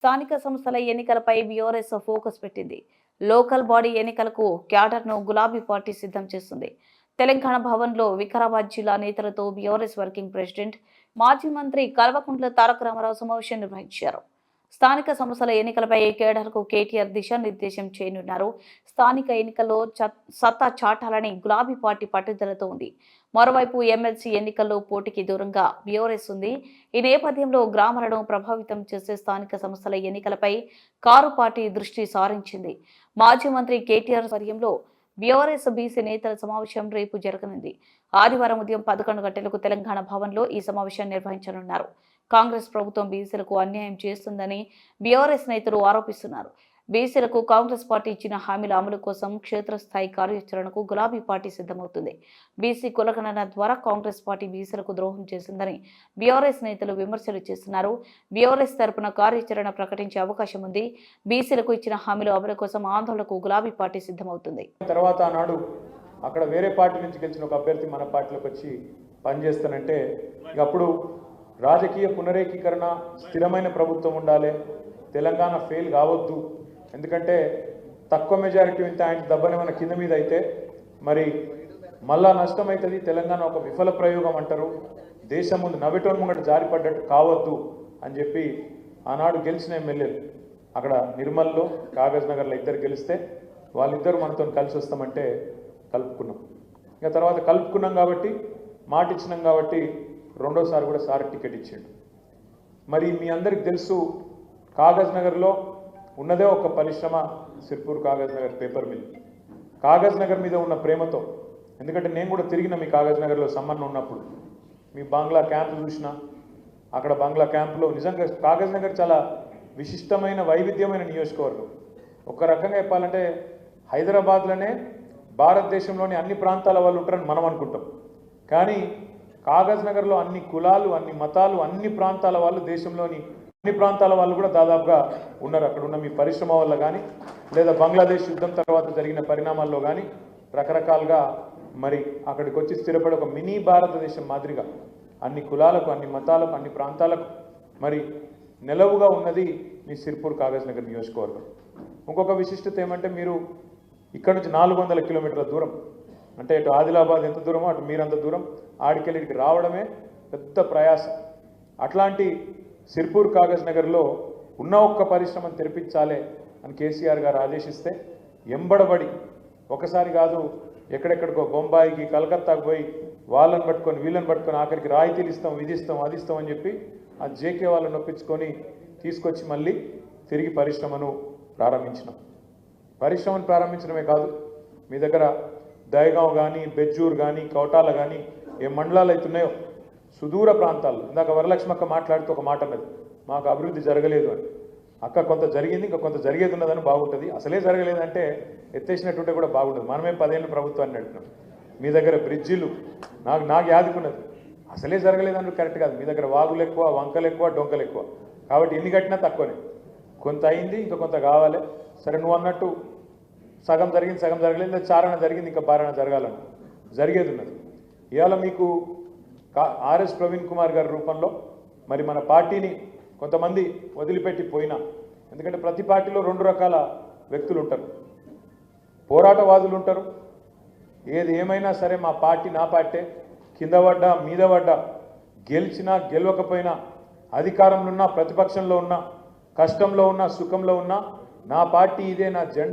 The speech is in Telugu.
స్థానిక సంస్థల ఎన్నికలపై బీఆర్ఎస్ ఫోకస్ పెట్టింది. లోకల్ బాడీ ఎన్నికలకు క్యాడర్ను గులాబీ పార్టీ సిద్ధం చేస్తుంది. తెలంగాణ భవన్లో వికారాబాద్ జిల్లా నేతలతో బీఆర్ఎస్ వర్కింగ్ ప్రెసిడెంట్ మాజీ మంత్రి కల్వకుంట్ల తారక రామారావు సమావేశం నిర్వహించారు. స్థానిక సంస్థల ఎన్నికలపై కేడర్కు కేటీఆర్ దిశానిర్దేశం చేయనున్నారు. స్థానిక ఎన్నికల్లో చ- సత్తా చాటాలని గులాబీ పార్టీ పట్టుదలతో ఉంది. మరోవైపు ఎమ్మెల్సీ ఎన్నికల్లో పోటీకి దూరంగా బీఆర్ఎస్ ఉంది. ఈ నేపథ్యంలో గ్రామాలను ప్రభావితం చేసే స్థానిక సంస్థల ఎన్నికలపై కారు పార్టీ దృష్టి సారించింది. మాజీ మంత్రి కేటీఆర్ వర్యంలో బీఆర్ఎస్ బీసీ నేతల సమావేశం రేపు జరగనుంది. ఆదివారం ఉదయం పదకొండు గంటలకు తెలంగాణ భవన్లో ఈ సమావేశం నిర్వహించనున్నారు. కాంగ్రెస్ ప్రభుత్వం బీసీలకు అన్యాయం చేస్తుందని బీఆర్ఎస్ నేతలు ఆరోపిస్తున్నారు. బీసీలకు కాంగ్రెస్ పార్టీ ఇచ్చిన హామీల అమలు కోసం క్షేత్రస్థాయి కార్యాచరణకు గులాబీ పార్టీ సిద్ధమవుతుంది. బీసీ కులగణన ద్వారా కాంగ్రెస్ పార్టీ బీసీలకు ద్రోహం చేసిందని బీఆర్ఎస్ నేతలు విమర్శలు చేస్తున్నారు. బీఆర్ఎస్ తరపున కార్యాచరణ ప్రకటించే అవకాశం ఉంది. బీసీలకు ఇచ్చిన హామీల అమలు కోసం ఆందోళనకు గులాబీ పార్టీ సిద్ధమవుతుంది. తర్వాత ఆనాడు అక్కడ వేరే పార్టీ నుంచి గెలిచిన ఒక అభ్యర్థి మన పార్టీలోకి వచ్చి పనిచేస్తానంటే ఇక అప్పుడు రాజకీయ పునరేకీకరణ స్థిరమైన ప్రభుత్వం ఉండాలి. తెలంగాణ ఫెయిల్ కావద్దు. ఎందుకంటే తక్కువ మెజారిటీ ఉంటే ఆయన దెబ్బని మన కింద మీద అయితే మరి మళ్ళా నష్టం అవుతుంది తెలంగాణ ఒక విఫల ప్రయోగం అంటారు. దేశం ముందు నవ్వటం ముంగట జారిపడ్డట్టు కావద్దు అని చెప్పి ఆనాడు గెలిచిన ఎమ్మెల్యేలు అక్కడ నిర్మల్లో కాగజ్ నగర్లో ఇద్దరు గెలిస్తే వాళ్ళిద్దరు మనతో కలిసి వస్తామంటే కలుపుకున్నాం. ఇంకా తర్వాత కలుపుకున్నాం కాబట్టి మాట ఇచ్చినాం కాబట్టి రెండోసారి కూడా సార్ టికెట్ ఇచ్చిండు. మరి మీ అందరికి తెలుసు కాగజ్ నగర్లో ఉన్నదే ఒక పరిశ్రమ సిర్పూర్ కాగజ్ నగర్ పేపర్ మిల్. కాగజ్ నగర్ మీద ఉన్న ప్రేమతో ఎందుకంటే నేను కూడా తిరిగిన మీ కాగజ్ నగర్లో సంబంధం ఉన్నప్పుడు. మీ బంగ్లా క్యాంప్ చూసిన అక్కడ బంగ్లా క్యాంపులో నిజంగా కాగజ్ నగర్ చాలా విశిష్టమైన వైవిధ్యమైన నియోజకవర్గం. ఒక రకంగా చెప్పాలంటే హైదరాబాద్లోనే భారతదేశంలోని అన్ని ప్రాంతాల వాళ్ళు ఉంటారని మనం అనుకుంటాం. కానీ కాగజ్ నగర్లో అన్ని కులాలు అన్ని మతాలు అన్ని ప్రాంతాల వాళ్ళు దేశంలోని అన్ని ప్రాంతాల వాళ్ళు కూడా దాదాపుగా ఉన్నారు. అక్కడ ఉన్న మీ పరిశ్రమ వల్ల కానీ లేదా బంగ్లాదేశ్ యుద్ధం తర్వాత జరిగిన పరిణామాల్లో కానీ రకరకాలుగా మరి అక్కడికి వచ్చి స్థిరపడి ఒక మినీ భారతదేశం మాదిరిగా అన్ని కులాలకు అన్ని మతాలకు అన్ని ప్రాంతాలకు మరి నెలవుగా ఉన్నది మీ సిర్పూర్ కాగజ్ నగర్ నియోజకవర్గం. ఇంకొక విశిష్టత ఏమంటే మీరు ఇక్కడ నుంచి నాలుగు వందల కిలోమీటర్ల దూరం అంటే ఇటు ఆదిలాబాద్ ఎంత దూరమో అటు మీరంత దూరం ఆడికెళ్ళి రావడమే పెద్ద ప్రయాసం. అట్లాంటి సిర్పూర్ కాగజ్ నగర్లో ఉన్న ఒక్క పరిశ్రమను తెరిపించాలే అని కేసీఆర్ గారు ఆదేశిస్తే ఎంబడబడి ఒకసారి కాదు ఎక్కడెక్కడికో బొంబాయికి కలకత్తాకు పోయి వాళ్ళని పట్టుకొని వీళ్ళని పట్టుకొని ఆఖరికి రాయితీలు ఇస్తాం విధిస్తాం ఇస్తాం అని చెప్పి ఆ జేకే వాళ్ళని ఒప్పించుకొని తీసుకొచ్చి మళ్ళీ తిరిగి పరిశ్రమను ప్రారంభించినాం. పరిశ్రమను ప్రారంభించడమే కాదు మీ దగ్గర దయగాంవ్ కానీ బెజ్జూర్ కానీ కౌటాల కానీ ఏ మండలాలు అవుతున్నాయో సుదూర ప్రాంతాల్లో. ఇందాక వరలక్ష్మక్క మాట్లాడుతూ ఒక మాట అన్నది మాకు అభివృద్ధి జరగలేదు అని. అక్క కొంత జరిగింది ఇంకా కొంత జరిగేది ఉన్నదని బాగుంటుంది. అసలే జరగలేదంటే ఎత్తేసినట్టుంటే కూడా బాగుంటుంది మనమే పదేళ్ళు ప్రభుత్వాన్ని నడిపినాం. మీ దగ్గర బ్రిడ్జిలు నాకు నాకు యాదుకున్నది అసలే జరగలేదంటే కరెక్ట్ కాదు. మీ దగ్గర వాగులు ఎక్కువ వంకలు ఎక్కువ డొంకలు ఎక్కువ. కాబట్టి ఎన్ని కట్టినా తక్కువనే. కొంత అయింది ఇంకా కొంత కావాలి. సరే నువ్వు అన్నట్టు సగం జరిగింది సగం జరగలేదు. చారణ జరిగింది ఇంకా బారణ జరగాలను. జరిగేది ఉన్నది. ఇవాళ మీకు ఆర్ఎస్ ప్రవీణ్ కుమార్ గారి రూపంలో మరి మన పార్టీని కొంతమంది వదిలిపెట్టి పోయినా. ఎందుకంటే ప్రతి పార్టీలో రెండు రకాల వ్యక్తులు ఉంటారు పోరాటవాదులు ఉంటారు ఏది ఏమైనా సరే మా పార్టీ నా పార్టీ. కింద పడ్డా మీద పడ్డా గెలిచినా గెలవకపోయినా అధికారంలో ఉన్నా ప్రతిపక్షంలో ఉన్నా కష్టంలో ఉన్నా సుఖంలో ఉన్నా నా పార్టీ ఇదే నా జెండా